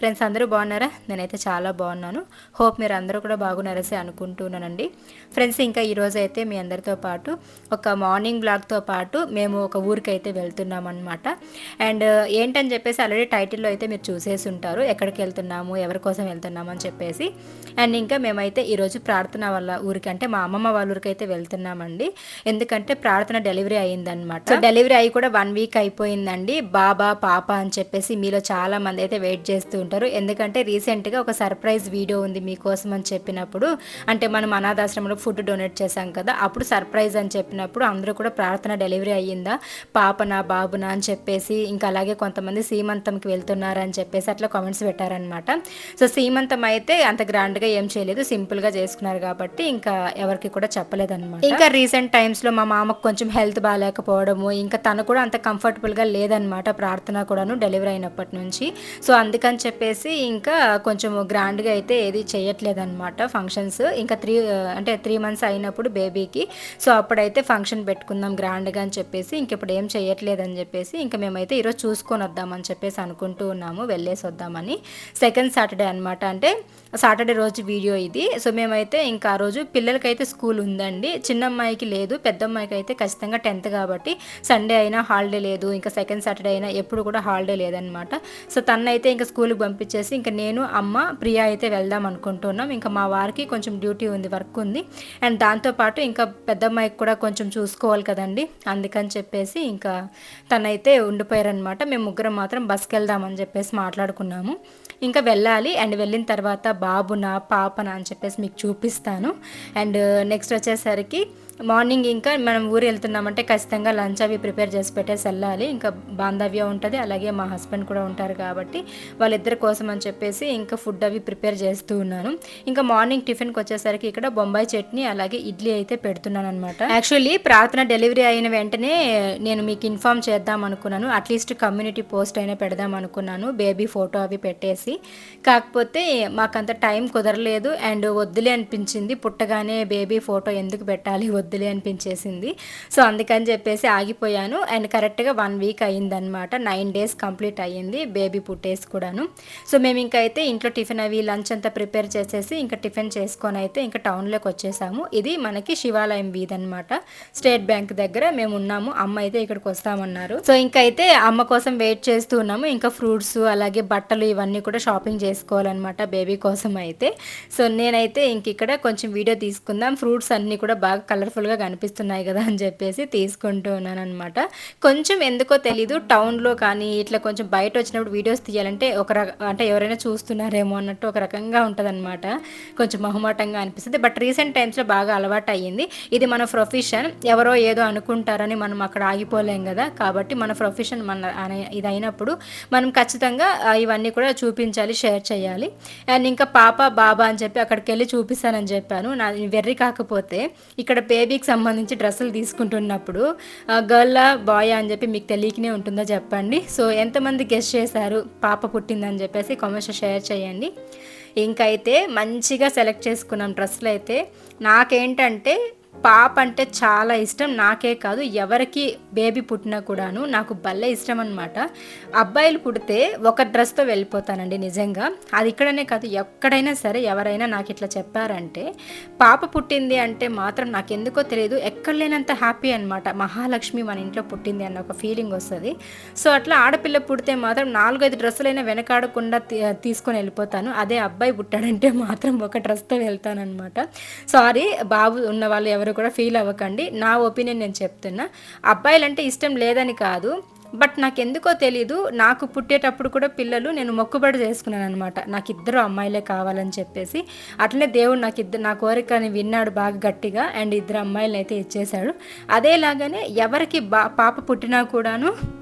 Friends అందరూ బాగున్నారా? నేనైతే చాలా బాగున్నాను. హోప్ మీరు అందరూ కూడా బాగున్నారసి అనుకుంటున్నానండి. ఫ్రెండ్స్ ఇంకా ఈరోజు అయితే మీ అందరితో పాటు ఒక మార్నింగ్ బ్లాగ్తో పాటు మేము ఒక ఊరికి అయితే వెళ్తున్నాం అనమాట అండ్ uh, ఏంటని చెప్పేసి ఆల్రెడీ టైటిల్లో అయితే మీరు చూసేసి ఉంటారు. ఎక్కడికి వెళ్తున్నాము ఎవరి కోసం వెళ్తున్నాము అని చెప్పేసి. అండ్ ఇంకా మేమైతే ఈరోజు ప్రార్థన వాళ్ళ ఊరికి అంటే మా అమ్మమ్మ వాళ్ళ ఊరికి అయితే వెళ్తున్నామండి. ఎందుకంటే ప్రార్థన డెలివరీ అయిందనమాట సో డెలివరీ అయ్యి కూడా వన్ వీక్ అయిపోయిందండి. బాబా పాప అని చెప్పేసి మీలో చాలా మంది అయితే వెయిట్ చేస్తూ ఉంటారు. ఎందుకంటే రీసెంట్గా ఒక సర్ప్రైజ్ వీడియో ఉంది మీకోసం అని చెప్పినప్పుడు. అంటే మనం అనాథాశ్రమంలో ఫుడ్ డొనేట్ చేశాం కదా అప్పుడు సర్ప్రైజ్ అని చెప్పినప్పుడు అందరూ కూడా ప్రార్థన డెలివరీ అయ్యిందా? పాపనా బాబునా అని చెప్పేసి ఇంకా అలాగే కొంతమంది సీమంతంకి వెళ్తున్నారని చెప్పేసి అట్లా కామెంట్స్ పెట్టారనమాట సో సీమంతం అయితే అంత గ్రాండ్గా ఏం చేయలేదు సింపుల్గా చేసుకున్నారు కాబట్టి ఇంకా ఎవరికి కూడా చెప్పలేదన్నమాట. ఇంకా రీసెంట్ టైమ్స్లో మా మామకు కొంచెం హెల్త్ బాగాలేకపోవడము ఇంకా తను కూడా అంత కంఫర్టబుల్గా లేదనమాట ప్రార్థన కూడాను డెలివరీ అయినప్పటి నుంచి. సో అందుకని చెప్పి చెప్పేసి ఇంకా కొంచెం గ్రాండ్గా అయితే ఏది చేయట్లేదన్నమాట ఫంక్షన్స్ ఇంకా త్రీ అంటే త్రీ మంత్స్ అయినప్పుడు బేబీకి సో అప్పుడైతే ఫంక్షన్ పెట్టుకుందాం గ్రాండ్గా అని చెప్పేసి ఇంక ఇప్పుడు ఏం చేయట్లేదని చెప్పేసి ఇంకా మేమైతే ఈరోజు చూసుకొని వద్దామని చెప్పేసి అనుకుంటూ ఉన్నాము వెళ్ళేసి వద్దామని. సెకండ్ సాటర్డే అనమాట అంటే సాటర్డే రోజు వీడియో ఇది. సో మేమైతే ఇంకా ఆ రోజు పిల్లలకైతే స్కూల్ ఉందండి. చిన్న అమ్మాయికి లేదు పెద్ద అమ్మాయికి అయితే ఖచ్చితంగా టెన్త్ కాబట్టి సండే అయినా హాలిడే లేదు. ఇంకా సెకండ్ సాటర్డే అయినా ఎప్పుడు కూడా హాలిడే లేదనమాట సో తనైతే ఇంకా స్కూల్కి పంపించేసి ఇంకా నేను అమ్మ ప్రియా అయితే వెళ్దాం అనుకుంటున్నాం. ఇంకా మా వారికి కొంచెం డ్యూటీ ఉంది వర్క్ ఉంది. అండ్ దాంతోపాటు ఇంకా పెద్ద అమ్మాయికి కూడా కొంచెం చూసుకోవాలి కదండి. అందుకని చెప్పేసి ఇంకా తనైతే ఉండిపోయారనమాట మేము ముగ్గురం మాత్రం బస్కి వెళ్దామని చెప్పేసి మాట్లాడుకున్నాము. ఇంకా వెళ్ళాలి. అండ్ వెళ్ళిన తర్వాత బాబునా పాపనా అని చెప్పేసి మీకు చూపిస్తాను. అండ్ నెక్స్ట్ వచ్చేసరికి మార్నింగ్ ఇంకా మనం ఊరు వెళ్తున్నామంటే ఖచ్చితంగా లంచ్ అవి ప్రిపేర్ చేసి పెట్టేసి వెళ్ళాలి. ఇంకా బాంధవ్యం ఉంటుంది అలాగే మా హస్బెండ్ కూడా ఉంటారు కాబట్టి వాళ్ళిద్దరి కోసం అని చెప్పేసి ఇంకా ఫుడ్ అవి ప్రిపేర్ చేస్తూ ఉన్నాను. ఇంకా మార్నింగ్ టిఫిన్కి వచ్చేసరికి ఇక్కడ బొంబాయి చట్నీ అలాగే ఇడ్లీ అయితే పెడుతున్నాను అనమాట యాక్చువల్లీ ప్రార్థన డెలివరీ అయిన వెంటనే నేను మీకు ఇన్ఫామ్ చేద్దాం అనుకున్నాను. అట్లీస్ట్ కమ్యూనిటీ పోస్ట్ అయినా పెడదాం అనుకున్నాను బేబీ ఫోటో అవి పెట్టేసి. కాకపోతే మాకంత టైం కుదరలేదు అండ్ వద్దులే అనిపించింది పుట్టగానే బేబీ ఫోటో ఎందుకు పెట్టాలి వద్దు వద్దులే అనిపించేసింది. సో అందుకని చెప్పేసి ఆగిపోయాను. అండ్ కరెక్ట్గా వన్ వీక్ అయ్యిందనమాట నైన్ డేస్ కంప్లీట్ అయ్యింది బేబీ పుట్టేసి కూడాను. సో మేము ఇంకా అయితే ఇంట్లో టిఫిన్ అవి లంచ్ అంతా ప్రిపేర్ చేసేసి ఇంకా టిఫిన్ చేసుకొని అయితే ఇంకా టౌన్లోకి వచ్చేసాము. ఇది మనకి శివాలయం వీధి అనమాట స్టేట్ బ్యాంక్ దగ్గర మేము ఉన్నాము. అమ్మ అయితే ఇక్కడికి వస్తామన్నారు. సో ఇంకా అయితే అమ్మ కోసం వెయిట్ చేస్తూ ఉన్నాము. ఇంకా ఫ్రూట్స్ అలాగే బట్టలు ఇవన్నీ కూడా షాపింగ్ చేసుకోవాలన్నమాట బేబీ కోసం అయితే. సో నేనైతే ఇంక ఇక్కడ కొంచెం వీడియో తీసుకుందాం. ఫ్రూట్స్ అన్నీ కూడా బాగా కలర్ఫుల్ కలర్ఫుల్గా కనిపిస్తున్నాయి కదా అని చెప్పేసి తీసుకుంటూ ఉన్నాను అనమాట కొంచెం ఎందుకో తెలీదు టౌన్లో కానీ ఇట్లా కొంచెం బయట వచ్చినప్పుడు వీడియోస్ తీయాలంటే ఒక రక అంటే ఎవరైనా చూస్తున్నారేమో అన్నట్టు ఒక రకంగా ఉంటుందన్నమాట. కొంచెం మొహమాటంగా అనిపిస్తుంది. బట్ రీసెంట్ టైమ్స్లో బాగా అలవాటు అయ్యింది ఇది మన ప్రొఫెషన్ ఎవరో ఏదో అనుకుంటారని మనం అక్కడ ఆగిపోలేం కదా. కాబట్టి మన ప్రొఫెషన్ మన ఇది అయినప్పుడు మనం ఖచ్చితంగా ఇవన్నీ కూడా చూపించాలి షేర్ చేయాలి. అండ్ ఇంకా పాప బాబా అని చెప్పి అక్కడికి వెళ్ళి చూపిస్తానని చెప్పాను. నా వెర్రి కాకపోతే ఇక్కడ బేబీకి సంబంధించి డ్రెస్సులు తీసుకుంటున్నప్పుడు గర్లా బాయ్ అని చెప్పి మీకు తెలియకనే ఉంటుందో చెప్పండి. సో ఎంతమంది గెస్ట్ చేశారు పాప పుట్టిందని చెప్పేసి కామెంట్స్ షేర్ చేయండి. ఇంకైతే మంచిగా సెలెక్ట్ చేసుకున్నాం డ్రెస్సులు అయితే నాకేంటంటే పాప అంటే చాలా ఇష్టం. నాకే కాదు ఎవరికి బేబీ పుట్టినా కూడాను నాకు భలే ఇష్టం అనమాట అబ్బాయిలు పుడితే ఒక డ్రెస్తో వెళ్ళిపోతానండి నిజంగా. అది ఇక్కడనే కాదు ఎక్కడైనా సరే ఎవరైనా నాకు ఇట్లా చెప్పారంటే పాప పుట్టింది అంటే మాత్రం నాకు ఎందుకో తెలియదు. ఎక్కడ లేనంత హ్యాపీ అనమాట మహాలక్ష్మి మన ఇంట్లో పుట్టింది అన్న ఒక ఫీలింగ్ వస్తుంది. సో అట్లా ఆడపిల్ల పుడితే మాత్రం నాలుగైదు డ్రెస్సులైనా వెనకాడకుండా తీసుకొని వెళ్ళిపోతాను. అదే అబ్బాయి పుట్టాడంటే మాత్రం ఒక డ్రెస్తో వెళ్తానమాట సారీ బాబు ఉన్న వాళ్ళు ఎవరు కూడా ఫీల్ అవ్వకండి. నా ఒపీనియన్ నేను చెప్తున్నా. అబ్బాయిలంటే ఇష్టం లేదని కాదు. బట్ నాకు ఎందుకో తెలీదు. నాకు పుట్టేటప్పుడు కూడా పిల్లలు నేను మొక్కుబడి చేసుకున్నాను అనమాట నాకు ఇద్దరు అమ్మాయిలే కావాలని చెప్పేసి. అట్లనే దేవుడు నాకు ఇద్దరు నా కోరికని విన్నాడు బాగా గట్టిగా. అండ్ ఇద్దరు అమ్మాయిలను అయితే ఇచ్చేశాడు. అదేలాగానే ఎవరికి బా పాప పుట్టినా కూడాను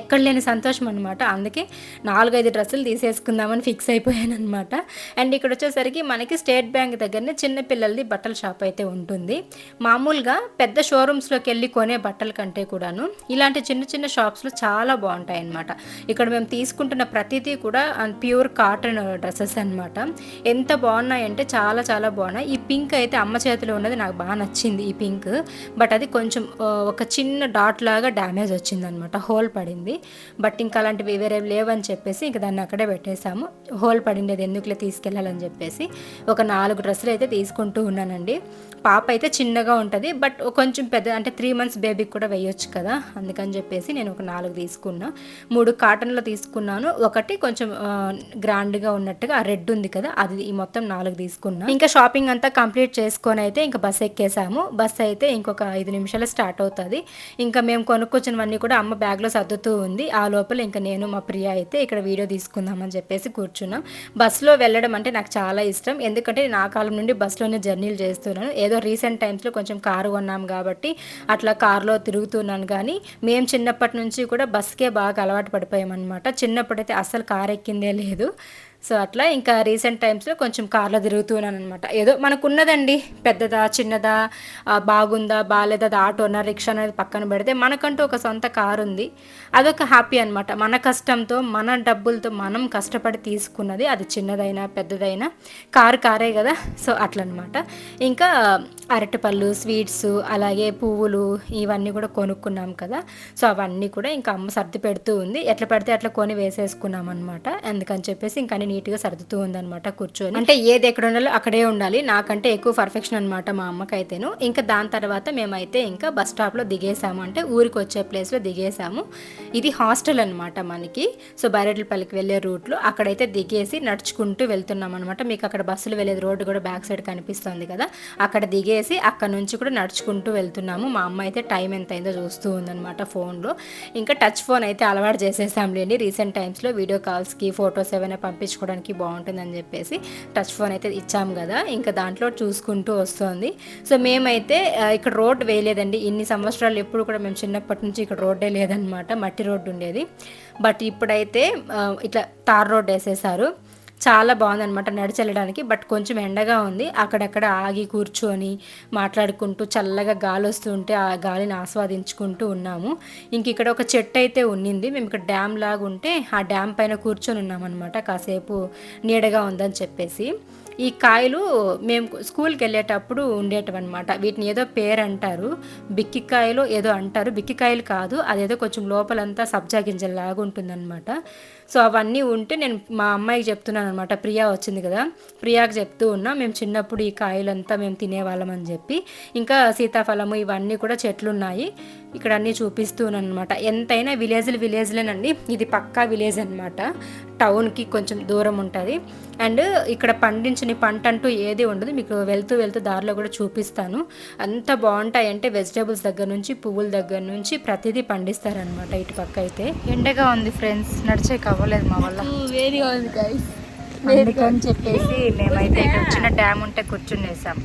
ఎక్కడ లేని సంతోషం అనమాట అందుకే నాలుగైదు డ్రెస్సులు తీసేసుకుందామని ఫిక్స్ అయిపోయాను అనమాట అండ్ ఇక్కడ వచ్చేసరికి మనకి స్టేట్ బ్యాంక్ దగ్గరనే చిన్న పిల్లలది బట్టల షాప్ అయితే ఉంటుంది. మామూలుగా పెద్ద షోరూమ్స్లోకి వెళ్ళి కొనే బట్టల కంటే కూడాను ఇలాంటి చిన్న చిన్న షాప్స్లో చాలా బాగుంటాయి అనమాట ఇక్కడ మేము తీసుకుంటున్న ప్రతిదీ కూడా ప్యూర్ కాటన్ డ్రెస్సెస్ అనమాట ఎంత బాగున్నాయంటే చాలా చాలా బాగున్నాయి. ఈ పింక్ అయితే అమ్మ చేతిలో ఉన్నది నాకు బాగా నచ్చింది ఈ పింక్. బట్ అది కొంచెం ఒక చిన్న డాట్ లాగా డ్యామేజ్ వచ్చింది అనమాట హోల్ పడింది. బట్ ఇంకా అలాంటివి వేరే లేవని చెప్పేసి ఇంకా దాన్ని అక్కడే పెట్టేశాము. హోల్ పడిండేది ఎందుకులే తీసుకెళ్ళాలని చెప్పేసి ఒక నాలుగు డ్రెస్సులు అయితే తీసుకుంటూ ఉన్నానండి. పాప అయితే చిన్నగా ఉంటుంది. బట్ కొంచెం పెద్ద అంటే త్రీ మంత్స్ బేబీకి కూడా వేయొచ్చు కదా. అందుకని చెప్పేసి నేను ఒక నాలుగు తీసుకున్నా. మూడు కాటన్లో తీసుకున్నాను. ఒకటి కొంచెం గ్రాండ్గా ఉన్నట్టుగా రెడ్ ఉంది కదా అది ఈ మొత్తం నాలుగు తీసుకున్నా. ఇంకా షాపింగ్ అంతా కంప్లీట్ చేసుకొని అయితే ఇంకా బస్ ఎక్కేసాము బస్ అయితే ఇంకొక ఐదు నిమిషాలు స్టార్ట్ అవుతుంది. ఇంకా మేము కొనుక్కొచ్చినవన్నీ కూడా అమ్మ బ్యాగ్లో సర్దుతూ ఉంది. ఆ లోపల ఇంకా నేను మా ప్రియ అయితే ఇక్కడ వీడియో తీసుకుందామని చెప్పేసి కూర్చున్నాం. బస్సులో వెళ్ళడం అంటే నాకు చాలా ఇష్టం. ఎందుకంటే నా కాలం నుండి బస్సులోనే జర్నీలు చేస్తున్నాను. ఏదో రీసెంట్ టైమ్స్లో కొంచెం కారు కొన్నాం కాబట్టి అట్లా కారులో తిరుగుతున్నాను కానీ మేము చిన్నప్పటి నుంచి కూడా బస్కే బాగా అలవాటు పడిపోయామన్నమాట. చిన్నప్పుడైతే అస్సలు కారు ఎక్కిందే లేదు. సో అట్లా ఇంకా రీసెంట్ టైమ్స్లో కొంచెం కార్లో తిరుగుతున్నాను అనమాట ఏదో మనకున్నదండి పెద్దదా చిన్నదా బాగుందా బాగాలేదా అది ఆటోనా రిక్షా అనేది పక్కన పెడితే మనకంటూ ఒక సొంత కారు ఉంది. అదొక హ్యాపీ అనమాట మన కష్టంతో మన డబ్బులతో మనం కష్టపడి తీసుకున్నది అది చిన్నదైనా పెద్దదైనా కారు కారే కదా. సో అట్లనమాట ఇంకా అరటిపళ్ళు స్వీట్స్ అలాగే పువ్వులు ఇవన్నీ కూడా కొనుక్కున్నాం కదా. సో అవన్నీ కూడా ఇంకా అమ్మ సర్ది పెడుతూ ఉంది. ఎట్లా పెడితే అట్లా కొని వేసేసుకున్నాం అనమాట అందుకని చెప్పేసి ఇంకా నీట్గా సర్దుతూ ఉందనమాట కూర్చొని. అంటే ఏది ఎక్కడ ఉండాలో అక్కడే ఉండాలి. నాకంటే ఎక్కువ పర్ఫెక్షన్ అనమాట మా అమ్మకైతేను. ఇంకా దాని తర్వాత మేమైతే ఇంకా బస్ స్టాప్లో దిగేసాము. అంటే ఊరికి వచ్చే ప్లేస్లో దిగేసాము. ఇది హాస్టల్ అనమాట మనకి. సో బైరెడ్లపల్లికి వెళ్ళే రూట్లో అక్కడైతే దిగేసి నడుచుకుంటూ వెళ్తున్నాం అనమాట మీకు అక్కడ బస్సులు వెళ్ళేది రోడ్డు కూడా బ్యాక్ సైడ్ కనిపిస్తుంది కదా. అక్కడ దిగేసి అక్కడ నుంచి కూడా నడుచుకుంటూ వెళ్తున్నాము. మా అమ్మ అయితే టైం ఎంత అయిందో చూస్తూ ఉందనమాట ఫోన్లో. ఇంకా టచ్ ఫోన్ అయితే అలవాటు చేసేసాంలేండి. రీసెంట్ టైమ్స్లో వీడియో కాల్స్కి ఫొటోస్ ఏమైనా పంపించు చేసుకోవడానికి బాగుంటుందని చెప్పేసి టచ్ ఫోన్ అయితే ఇచ్చాము కదా. ఇంకా దాంట్లో చూసుకుంటూ వస్తుంది. సో మేమైతే ఇక్కడ రోడ్ వేయలేదండి. ఇన్ని సంవత్సరాలు ఎప్పుడు కూడా మేము చిన్నప్పటి నుంచి ఇక్కడ రోడ్డే లేదనమాట మట్టి రోడ్డు ఉండేది. బట్ ఇప్పుడైతే ఇట్లా తార్ రోడ్ వేసేసారు. చాలా బాగుందనమాట నడిచెళ్ళడానికి బట్ కొంచెం ఎండగా ఉంది. అక్కడక్కడ ఆగి కూర్చొని మాట్లాడుకుంటూ చల్లగా గాలి వస్తుంటే ఆ గాలిని ఆస్వాదించుకుంటూ ఉన్నాము. ఇంక ఇక్కడ ఒక చెట్టు అయితే ఉన్నింది. మేము ఇక్కడ డ్యామ్ లాగా ఉంటే ఆ డ్యామ్ పైన కూర్చొని ఉన్నామన్నమాట. కాసేపు నీడగా ఉందని చెప్పేసి. ఈ కాయలు మేము స్కూల్కి వెళ్ళేటప్పుడు ఉండేటవన్నమాట. వీటిని ఏదో పేరు అంటారు బిక్కికాయలు ఏదో అంటారు. బిక్కికాయలు కాదు. అదేదో కొంచెం లోపలంతా సబ్జా గింజల్లాగా ఉంటుందన్నమాట. సో అవన్నీ ఉంటే నేను మా అమ్మాయికి చెప్తున్నాను అనమాట ప్రియా వచ్చింది కదా. ప్రియాకి చెప్తూ ఉన్నా మేము చిన్నప్పుడు ఈ కాయలంతా మేము తినేవాళ్ళం అని చెప్పి. ఇంకా సీతాఫలము ఇవన్నీ కూడా చెట్లు ఉన్నాయి ఇక్కడ అన్నీ చూపిస్తున్నాను అనమాట ఎంతైనా విలేజ్లు విలేజ్లేనండి. ఇది పక్కా విలేజ్ అనమాట టౌన్కి కొంచెం దూరం ఉంటుంది. అండ్ ఇక్కడ పండించిన పంట అంటూ ఏది ఉండదు. మీకు వెళ్తూ వెళ్తూ దారిలో కూడా చూపిస్తాను. అంత బాగుంటాయి. అంటే వెజిటేబుల్స్ దగ్గర నుంచి పువ్వుల దగ్గర నుంచి ప్రతిదీ పండిస్తారనమాట ఇటు పక్క అయితే. ఎండగా ఉంది ఫ్రెండ్స్. నడిచే అవ్వలేదు మా వల్ల. వేడిగా ఉంది అందుకని చెప్పేసి మేమైతే ఇక్కడ చిన్న డ్యామ్ ఉంటే కూర్చునేసాం.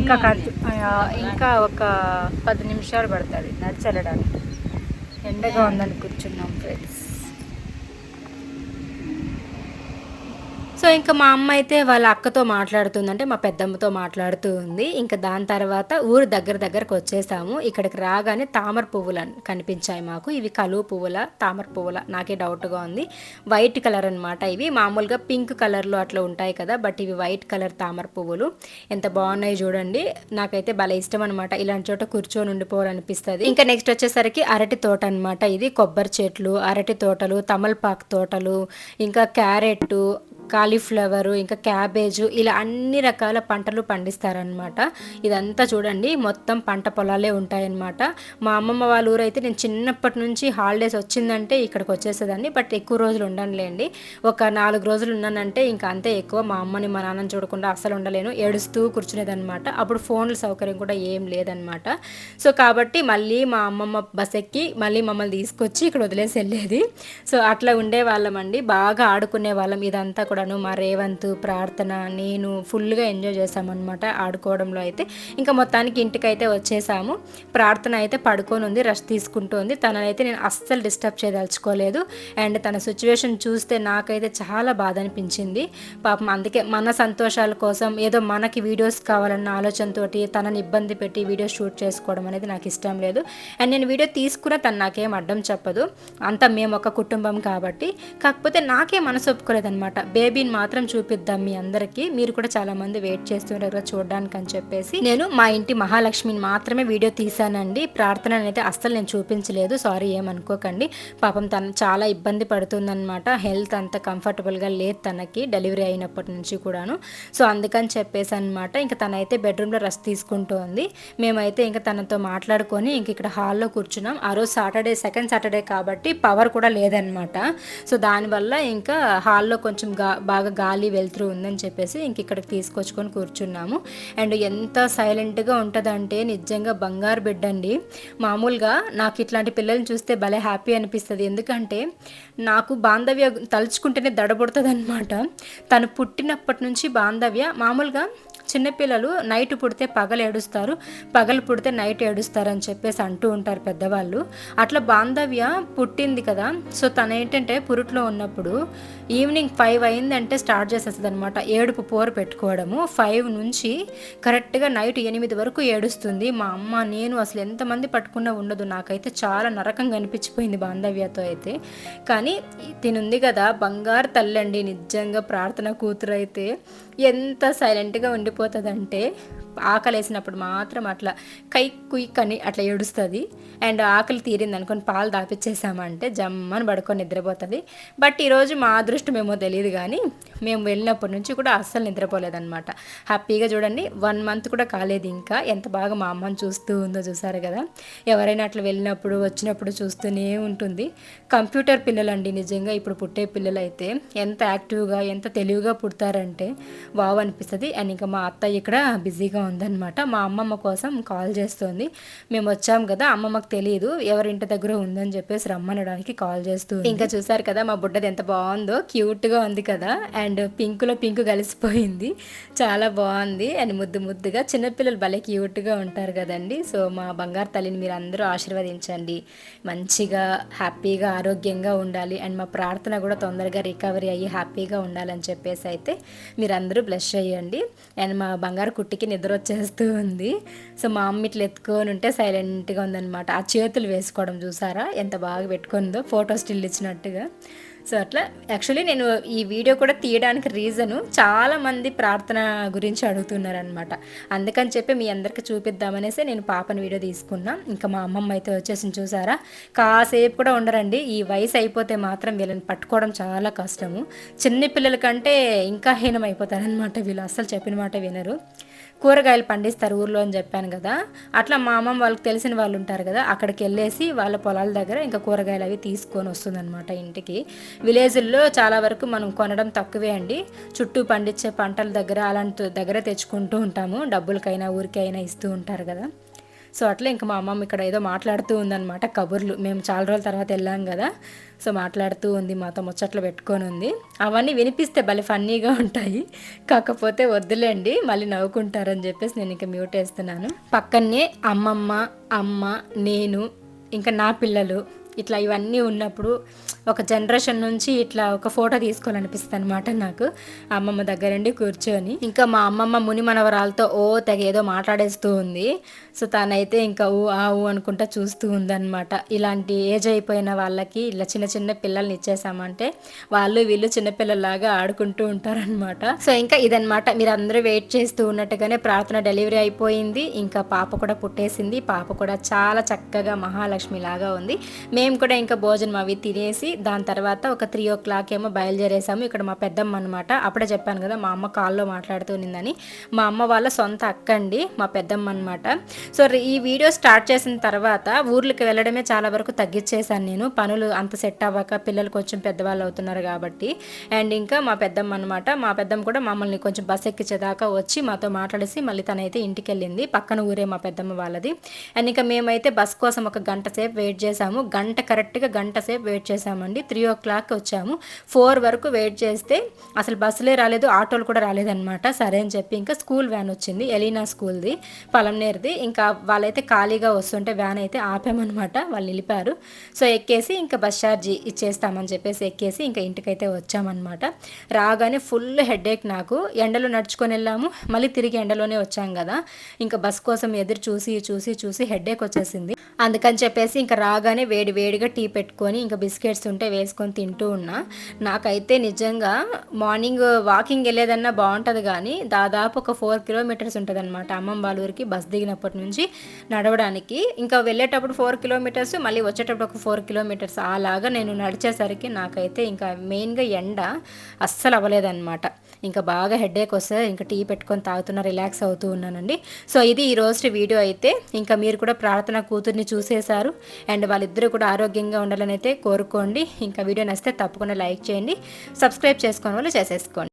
ఇంకా ఇంకా ఒక పది నిమిషాలు పడుతుంది నడిచెళ్ళడానికి. ఎండగా ఉందని కూర్చున్నాం ఫ్రెండ్స్ సో ఇంకా మా అమ్మ అయితే వాళ్ళ అక్కతో మాట్లాడుతుందంటే మా పెద్దమ్మతో మాట్లాడుతూ ఉంది ఇంకా దాని తర్వాత ఊరు దగ్గర దగ్గరకు వచ్చేసాము. ఇక్కడికి రాగానే తామర పువ్వులు కనిపించాయి మాకు. ఇవి కలువు పువ్వుల తామర పువ్వుల. నాకే డౌట్గా ఉంది. వైట్ కలర్ అనమాట ఇవి. మామూలుగా పింక్ కలర్లో అట్లా ఉంటాయి కదా బట్ ఇవి వైట్ కలర్ తామర పువ్వులు. ఎంత బాగున్నాయి చూడండి. నాకైతే భలే ఇష్టం అనమాట ఇలాంటి చోట కూర్చొని ఉండిపోవాలనిపిస్తుంది. ఇంకా నెక్స్ట్ వచ్చేసరికి అరటి తోట అనమాట ఇది. కొబ్బరి చెట్లు అరటి తోటలు తమలపాకు తోటలు ఇంకా క్యారెట్ కాలీఫ్లవరు ఇంకా క్యాబేజు ఇలా అన్ని రకాల పంటలు పండిస్తారనమాట ఇదంతా చూడండి మొత్తం పంట పొలాలే ఉంటాయన్నమాట. మా అమ్మమ్మ వాళ్ళ ఊరు అయితే నేను చిన్నప్పటి నుంచి హాలిడేస్ వచ్చిందంటే ఇక్కడికి వచ్చేసేదాన్ని బట్ ఎక్కువ రోజులు ఉండనులేండి. ఒక నాలుగు రోజులు ఉన్నానంటే ఇంకా అంతే ఎక్కువ మా అమ్మని మా నాన్నని చూడకుండా అసలు ఉండలేను. ఏడుస్తూ కూర్చునేదనమాట అప్పుడు ఫోన్ల సౌకర్యం కూడా ఏం లేదనమాట సో కాబట్టి మళ్ళీ మా అమ్మమ్మ బస్ ఎక్కి మళ్ళీ మమ్మల్ని తీసుకొచ్చి ఇక్కడ వదిలేసి వెళ్ళేది. సో అట్లా ఉండే వాళ్ళమండి బాగా ఆడుకునే వాళ్ళం ఇదంతా కూడా. కూడాను మా రేవంత్ ప్రార్థన నేను ఫుల్గా ఎంజాయ్ చేశామన్నమాట ఆడుకోవడంలో అయితే. ఇంకా మొత్తానికి ఇంటికైతే వచ్చేసాము. ప్రార్థన అయితే పడుకొని ఉంది రెస్ట్ తీసుకుంటుంది. తననైతే నేను అస్సలు డిస్టర్బ్ చేయదలుచుకోలేదు. అండ్ తన సిచ్యువేషన్ చూస్తే నాకైతే చాలా బాధ అనిపించింది. పాపం అందుకే మన సంతోషాల కోసం ఏదో మనకి వీడియోస్ కావాలన్న ఆలోచనతోటి తనని ఇబ్బంది పెట్టి వీడియో షూట్ చేసుకోవడం అనేది నాకు ఇష్టం లేదు. అండ్ నేను వీడియో తీసుకున్న తను నాకేం అడ్డం చెప్పదు. అంతా మేము ఒక కుటుంబం కాబట్టి. కాకపోతే నాకే మనసు ఒప్పుకోలేదనమాట బేబీని మాత్రం చూపిద్దాం మీ అందరికీ. మీరు కూడా చాలా మంది వెయిట్ చేస్తున్నారు కదా చూడడానికి అని చెప్పేసి. నేను మా ఇంటి మహాలక్ష్మిని మాత్రమే వీడియో తీసానండి ప్రార్థన అయితే అస్సలు నేను చూపించలేదు. సారీ ఏమనుకోకండి. పాపం తను చాలా ఇబ్బంది పడుతుందనమాట హెల్త్ అంత కంఫర్టబుల్గా లేదు తనకి. డెలివరీ అయినప్పటి నుంచి కూడాను. సో అందుకని చెప్పేసి అనమాట ఇంకా తనైతే బెడ్రూమ్లో రెస్ట్ తీసుకుంటోంది. మేమైతే ఇంకా తనతో మాట్లాడుకొని ఇంక ఇక్కడ హాల్లో కూర్చున్నాం. ఆ రోజు సాటర్డే సెకండ్ సాటర్డే కాబట్టి పవర్ కూడా లేదనమాట సో దానివల్ల ఇంకా హాల్లో కొంచెం గా బాగా గాలి వెళ్తురు ఉందని చెప్పేసి ఇంక ఇక్కడికి తీసుకొచ్చుకొని కూర్చున్నాము. అండ్ ఎంత సైలెంట్గా ఉంటుందంటే నిజంగా బంగారు బిడ్డ అండి మామూలుగా నాకు ఇట్లాంటి పిల్లల్ని చూస్తే భలే హ్యాపీ అనిపిస్తుంది. ఎందుకంటే నాకు బాంధవ్య తలుచుకుంటేనే దడబడుతుంది అనమాట తను పుట్టినప్పటి నుంచి బాంధవ్య మామూలుగా చిన్నపిల్లలు నైట్ పుడితే పగలు ఏడుస్తారు పగలు పుడితే నైట్ ఏడుస్తారు అని చెప్పేసి అంటూ ఉంటారు పెద్దవాళ్ళు. అట్లా బాంధవ్య పుట్టింది కదా సో తను ఏంటంటే పురుట్లో ఉన్నప్పుడు ఈవినింగ్ ఫైవ్ అయిందంటే స్టార్ట్ చేసేస్తుంది అనమాట ఏడుపు పోరు పెట్టుకోవడము. ఫైవ్ నుంచి కరెక్ట్గా నైట్ ఎనిమిది వరకు ఏడుస్తుంది. మా అమ్మ నేను అసలు ఎంతమంది పట్టుకున్నా ఉండదు. నాకైతే చాలా నరకంగా అనిపించిపోయింది బాంధవ్యతో అయితే. కానీ తినుంది కదా బంగారు తల్లండి నిజంగా ప్రార్థన కూతురు అయితే ఎంత సైలెంట్గా ఉండి సరిపోతుందంటే ఆకలేసినప్పుడు మాత్రం అట్లా కై కుయిక్ అని అట్లా ఏడుస్తుంది. అండ్ ఆకలి తీరింది అనుకొని పాలు దాపిచ్చేసామంటే జమ్మని పడుకొని నిద్రపోతుంది. బట్ ఈరోజు మా అదృష్టం ఏమో తెలియదు కానీ మేము వెళ్ళినప్పటి నుంచి కూడా అస్సలు నిద్రపోలేదన్నమాట. హ్యాపీగా చూడండి వన్ మంత్ కూడా కాలేదు ఇంకా. ఎంత బాగా మా అమ్మని చూస్తూ ఉందో చూసారు కదా? ఎవరైనా అట్లా వెళ్ళినప్పుడు వచ్చినప్పుడు చూస్తూనే ఉంటుంది. కంప్యూటర్ పిల్లలండి నిజంగా ఇప్పుడు పుట్టే పిల్లలు అయితే ఎంత యాక్టివ్గా ఎంత తెలివిగా పుడతారంటే వావ్ అనిపిస్తుంది. అండ్ ఇంకా మా అత్త ఇక్కడ బిజీగా ఉందన్నమాట. మా అమ్మమ్మ కోసం కాల్ చేస్తుంది. మేము వచ్చాం కదా అమ్మమ్మకు తెలియదు ఎవరింటి దగ్గర ఉందని చెప్పేసి రమ్మనడానికి కాల్ చేస్తూ ఇంకా చూసారు కదా మా బుడ్డది ఎంత బాగుందో క్యూట్గా ఉంది కదా అండ్ పింక్లో పింక్ కలిసిపోయింది. చాలా బాగుంది అండ్ ముద్దు ముద్దుగా చిన్నపిల్లలు భలే క్యూట్గా ఉంటారు కదండి. సో మా బంగారు తల్లిని మీరు అందరూ ఆశీర్వదించండి. మంచిగా హ్యాపీగా ఆరోగ్యంగా ఉండాలి అండ్ మా ప్రార్థన కూడా తొందరగా రికవరీ అయ్యి హ్యాపీగా ఉండాలని చెప్పేసి అయితే మీరందరూ బ్లష్ చేయండి. అండ్ మా బంగారు కుట్టికి నిద్ర వచ్చేస్తూ ఉంది. సో మా అమ్మ ఇట్లా ఎత్తుకొని ఉంటే సైలెంట్గా ఉందన్నమాట. ఆ చేతులు వేసుకోవడం చూసారా? ఎంత బాగా పెట్టుకుందో ఫోటో స్టిల్ ఇచ్చినట్టుగా. సో అట్లా యాక్చువల్లీ నేను ఈ వీడియో కూడా తీయడానికి రీజను చాలామంది ప్రార్థన గురించి అడుగుతున్నారనమాట అందుకని చెప్పి మీ అందరికీ చూపిద్దామనేసి నేను పాపని వీడియో తీసుకున్నా. ఇంకా మా అమ్మమ్మ అయితే వచ్చేసి చూసారా? కాసేపు కూడా ఉండరండి. ఈ వయసు అయిపోతే మాత్రం వీళ్ళని పట్టుకోవడం చాలా కష్టము. చిన్న పిల్లల కంటే ఇంకా హీనం అయిపోతారనమాట వీళ్ళు. అస్సలు చెప్పిన మాట వినరు. కూరగాయలు పండిస్తారు ఊర్లో అని చెప్పాను కదా. అట్లా మా అమ్మమ్మ వాళ్ళకి తెలిసిన వాళ్ళు ఉంటారు కదా అక్కడికి వెళ్ళేసి వాళ్ళ పొలాల దగ్గర ఇంకా కూరగాయలు అవి తీసుకొని వస్తుందన్నమాట ఇంటికి. విలేజ్ల్లో చాలా వరకు మనం కొనడం తక్కువే అండి. చుట్టూ పండించే పంటల దగ్గర అలాంటి దగ్గర తెచ్చుకుంటూ ఉంటాము. డబ్బులకైనా ఊరికైనా ఇస్తూ ఉంటారు కదా. సో అట్లా ఇంకా మా అమ్మమ్మ ఇక్కడ ఏదో మాట్లాడుతూ ఉందన్నమాట కబుర్లు. మేము చాలా రోజుల తర్వాత వెళ్ళాం కదా. సో మాట్లాడుతూ ఉంది మాతో ముచ్చట్లు పెట్టుకొని ఉంది. అవన్నీ వినిపిస్తే భలే ఫన్నీగా ఉంటాయి. కాకపోతే వద్దులేండి మళ్ళీ నవ్వుకుంటారని చెప్పేసి నేను ఇంకా మ్యూట్ వేస్తున్నాను. పక్కనే అమ్మమ్మ అమ్మ నేను ఇంకా నా పిల్లలు ఇట్లా ఇవన్నీ ఉన్నప్పుడు ఒక జనరేషన్ నుంచి ఇట్లా ఒక ఫోటో తీసుకోవాలనిపిస్తుంది అనమాట నాకు. అమ్మమ్మ దగ్గరండి కూర్చొని. ఇంకా మా అమ్మమ్మ ముని మనవరాలతో ఓ తెగ ఏదో మాట్లాడేస్తూ ఉంది. సో తనైతే ఇంకా ఊ ఆ ఊ అనుకుంటా చూస్తూ ఉందన్నమాట. ఇలాంటి ఏజ్ అయిపోయిన వాళ్ళకి ఇలా చిన్న చిన్న పిల్లల్ని ఇచ్చేసామంటే వాళ్ళు వీళ్ళు చిన్నపిల్లలాగా ఆడుకుంటూ ఉంటారనమాట సో ఇంకా ఇదనమాట మీరు అందరూ వెయిట్ చేస్తూ ఉన్నట్టుగానే ప్రార్థన డెలివరీ అయిపోయింది. ఇంకా పాప కూడా పుట్టేసింది. పాప కూడా చాలా చక్కగా మహాలక్ష్మి లాగా ఉంది. మేము కూడా ఇంకా భోజనం అవి తినేసి దాని తర్వాత ఒక త్రీ ఓ క్లాక్ ఏమో బయలుదేరేసాము. ఇక్కడ మా పెద్దమ్మ అనమాట అప్పుడే చెప్పాను కదా మా అమ్మ కాల్లో మాట్లాడుతూ నిందని మా అమ్మ వాళ్ళ సొంత అక్క అండి మా పెద్దమ్మ అనమాట సో ఈ వీడియో స్టార్ట్ చేసిన తర్వాత ఊర్లకి వెళ్ళడమే చాలా వరకు తగ్గించేశాను నేను. పనులు అంత సెట్ అవ్వక పిల్లలు కొంచెం పెద్దవాళ్ళు అవుతున్నారు కాబట్టి. అండ్ ఇంకా మా పెద్దమ్మ అనమాట మా పెద్దమ్మ కూడా మమ్మల్ని కొంచెం బస్ ఎక్కించేదాకా వచ్చి మాతో మాట్లాడేసి మళ్ళీ తనైతే ఇంటికి వెళ్ళింది పక్కన ఊరే మా పెద్దమ్మ వాళ్ళది. అండ్ ఇంకా మేమైతే బస్ కోసం ఒక గంట సేపు వెయిట్ చేసాము. గంట గంట కరెక్ట్గా గంట సేపు వెయిట్ చేసామండి త్రీ ఓ క్లాక్ వచ్చాము. ఫోర్ వరకు వెయిట్ చేస్తే అసలు బస్సులే రాలేదు ఆటోలు కూడా రాలేదన్నమాట. సరే అని చెప్పి ఇంకా స్కూల్ వ్యాన్ వచ్చింది ఎలీనా స్కూల్ది పలంనేరుది ఇంకా వాళ్ళైతే ఖాళీగా వస్తుంటే వ్యాన్ అయితే ఆపామన్నమాట వాళ్ళు నిలిపారు. సో ఎక్కేసి ఇంకా బస్ ఛార్జీ ఇచ్చేస్తామని చెప్పేసి ఎక్కేసి ఇంకా ఇంటికైతే వచ్చామన్నమాట. రాగానే ఫుల్ హెడేక్ నాకు. ఎండలో నడుచుకొని వెళ్ళాము. మళ్ళీ తిరిగి ఎండలోనే వచ్చాం కదా. ఇంకా బస్ కోసం ఎదురు చూసి చూసి చూసి హెడేక్ వచ్చేసింది. అందుకని చెప్పేసి ఇంకా రాగానే వేడి వేడి వేడిగా టీ పెట్టుకొని ఇంకా బిస్కెట్స్ ఉంటే వేసుకొని తింటూ ఉన్నా. నాకైతే నిజంగా మార్నింగ్ వాకింగ్ వెళ్ళేదన్నా బాగుంటుంది కానీ దాదాపు ఒక ఫోర్ కిలోమీటర్స్ ఉంటుంది అనమాట అమ్మం బాలూరికి బస్ దిగినప్పటి నుంచి నడవడానికి. ఇంకా వెళ్ళేటప్పుడు ఫోర్ కిలోమీటర్స్ మళ్ళీ వచ్చేటప్పుడు ఒక ఫోర్ కిలోమీటర్స్ అలాగా నేను నడిచేసరికి నాకైతే ఇంకా మెయిన్గా ఎండ అస్సలు అవ్వలేదన్నమాట. ఇంకా బాగా హెడేక్ వస్తే ఇంకా టీ పెట్టుకొని తాగుతున్నా రిలాక్స్ అవుతూ ఉన్నానండి. సో ఇది ఈ రోజు వీడియో అయితే. ఇంకా మీరు కూడా ప్రార్థన కూతుర్ని చూసేశారు. అండ్ వాళ్ళిద్దరూ కూడా ఆరోగ్యంగా ఉండాలని అయితే కోరుకోండి. ఇంకా వీడియో నచ్చితే తప్పకుండా లైక్ చేయండి. సబ్స్క్రైబ్ చేసుకోని వాళ్ళు చేసేసుకోండి.